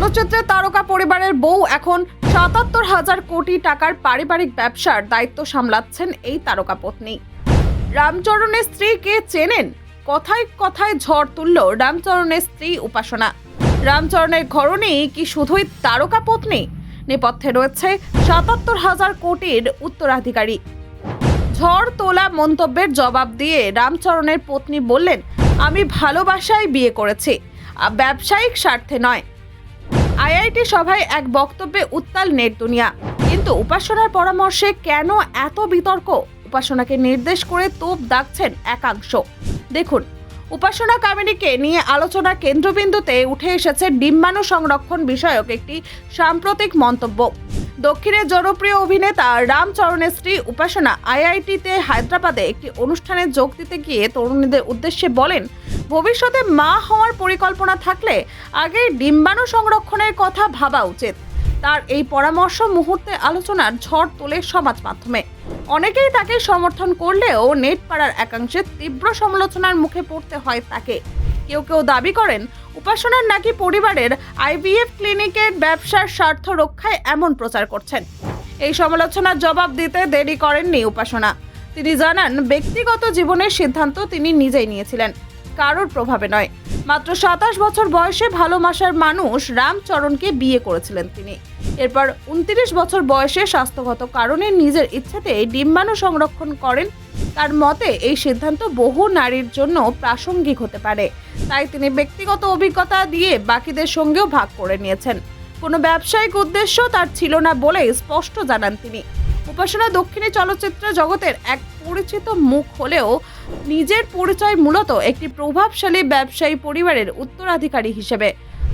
চলচ্চিত্রের তারকা পরিবারের বউ এখন সাতাত্তর হাজার কোটি টাকার পারিবারিক ব্যবসার দায়িত্ব সামলাচ্ছেন এই তারকা পত্নী। রামচরণের স্ত্রীকে চেনেন, কথায় কথায় ঝড় তুলল রামচরণের স্ত্রী উপাসনা। রামচরণের ঘরণী কি শুধুই তারকা পত্নী? নেপথ্যে রয়েছে সাতাত্তর হাজার কোটির উত্তরাধিকারী। ঝড় তোলা মন্তব্যের জবাব দিয়ে রামচরণের পত্নী বললেন, আমি ভালোবাসায় বিয়ে করেছি ব্যবসায়িক স্বার্থে নয়। আইআইটি সভায় এক বক্তব্যে উত্তাল নেট দুনিয়া কিন্তু উপাসনার পরামর্শে কেন এত বিতর্ক? উপাসনাকে নির্দেশ করে তোপ দাগছেন একাংশ। দেখুন, উপাসনা কামিনীকে নিয়ে আলোচনা কেন্দ্রবিন্দুতে উঠে এসেছে ডিম্বাণু সংরক্ষণ বিষয়ক একটি সাম্প্রতিক মন্তব্য। দক্ষিণের জনপ্রিয় অভিনেতা রামচরণের স্ত্রী উপাসনা আইআইটিতে হায়দ্রাবাদে একটি অনুষ্ঠানে যোগ দিতে গিয়ে তরুণীদের উদ্দেশ্যে বলেন ভবিষ্যতে মা হওয়ার পরিকল্পনা থাকলে আগে ডিম্বাণু সংরক্ষণের কথা ভাবা উচিত। তার এই পরামর্শ মুহূর্তে আলোচনার ঝড় তোলে সমাজ মাধ্যমে। অনেকেই তাকে সমর্থন করলেও নেট পাড়ার একাংশে তীব্র সমালোচনার মুখে পড়তে হয় তাকে। কেউ কেউ দাবি করেন, উপাসনার নাকি পরিবারের আইভিএফ ক্লিনিকের ব্যবসার স্বার্থ রক্ষায় এমন প্রচার করছেন। এই সমালোচনার জবাব দিতে দেরি করেননি উপাসনা। তিনি জানান, ব্যক্তিগত জীবনের সিদ্ধান্ত তিনি নিজেই নিয়েছিলেন। কারোর প্রভাবে নয়। মাত্র সাতাশ বছর বয়সে ভালোবাসার মানুষ রামচরণকে বিয়ে করেছিলেন তিনি। এরপর উনত্রিশ বছর বয়সে স্বাস্থ্যগত কারণে নিজের ইচ্ছেতে ডিম্বাণু সংরক্ষণ করেন। তার মতে, এই সিদ্ধান্ত বহু নারীর জন্য প্রাসঙ্গিক হতে পারে। তাই তিনি ব্যক্তিগত অভিজ্ঞতা দিয়ে বাকিদের সঙ্গেও ভাগ করে নিয়েছেন। কোনো ব্যবসায়িক উদ্দেশ্য তার ছিল না বলে স্পষ্ট জানান তিনি। উপাসনা দক্ষিণী চলচ্চিত্র জগতের এক পরিচিত মুখ হলেও নিজের পরিচয় মূলত একটি প্রভাবশালী ব্যবসায়ী পরিবারের উত্তরাধিকারী হিসেবে।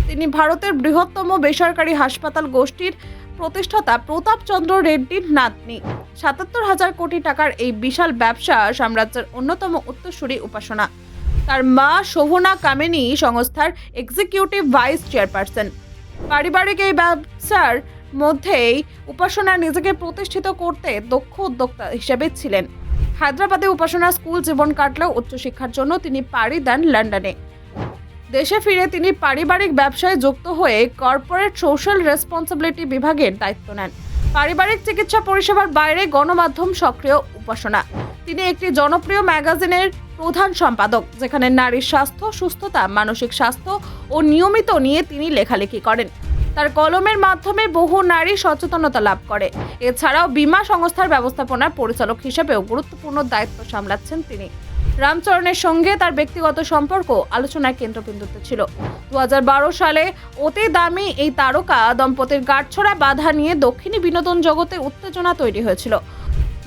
তিনি ভারতের বৃহত্তম বেসরকারি হাসপাতাল গোষ্ঠীর প্রতিষ্ঠাতা প্রতাপচন্দ্র রেড্ডির নাতনি। সাতাত্তর হাজার কোটি টাকার এই বিশাল ব্যবসা সাম্রাজ্যের অন্যতম উত্তরসূরি উপাসনা। তার মা শোভনা কামিনী সংস্থার এক্সিকিউটিভ ভাইস চেয়ারপারসন পারিবারিক এই ব্যবসার মধ্যেই উপাসনা নিজেকে প্রতিষ্ঠিত করতে দক্ষ উদ্যোক্তা হিসেবে ছিলেন। হায়দ্রাবাদে উপাসনা স্কুল জীবন কাটলেও উচ্চশিক্ষার জন্য তিনি পাড়ি দেন লন্ডনে। দেশে ফিরে তিনি পারিবারিক ব্যবসায় যুক্ত হয়ে কর্পোরেট সোশ্যাল রেসপন্সিবিলিটি বিভাগের দায়িত্ব নেন। পারিবারিক চিকিৎসা পরিষেবার বাইরে গণমাধ্যম সক্রিয় উপাসনা। তিনি একটি জনপ্রিয় ম্যাগাজিনের প্রধান সম্পাদক, যেখানে নারীর স্বাস্থ্য, সুস্থতা, মানসিক স্বাস্থ্য ও নিয়মিত নিয়ে তিনি লেখালেখি করেন। তার কলমের মাধ্যমে বহু নারী সচেতনতা লাভ করে। এছাড়াও বীমা সংস্থার ব্যবস্থাপনার পরিচালক হিসেবেও গুরুত্বপূর্ণ দায়িত্ব সামলাচ্ছেন তিনি। রামচরণের সঙ্গে তার ব্যক্তিগত সম্পর্ক আলোচনার কেন্দ্রবিন্দুতে ছিল। দু হাজার বারো সালে অতি দামি এই তারকা দম্পতির গাঁটছড়া বাধা নিয়ে দক্ষিণী বিনোদন জগতে উত্তেজনা তৈরি হয়েছিল।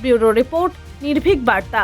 ব্যুরো রিপোর্ট, নির্ভীক বার্তা।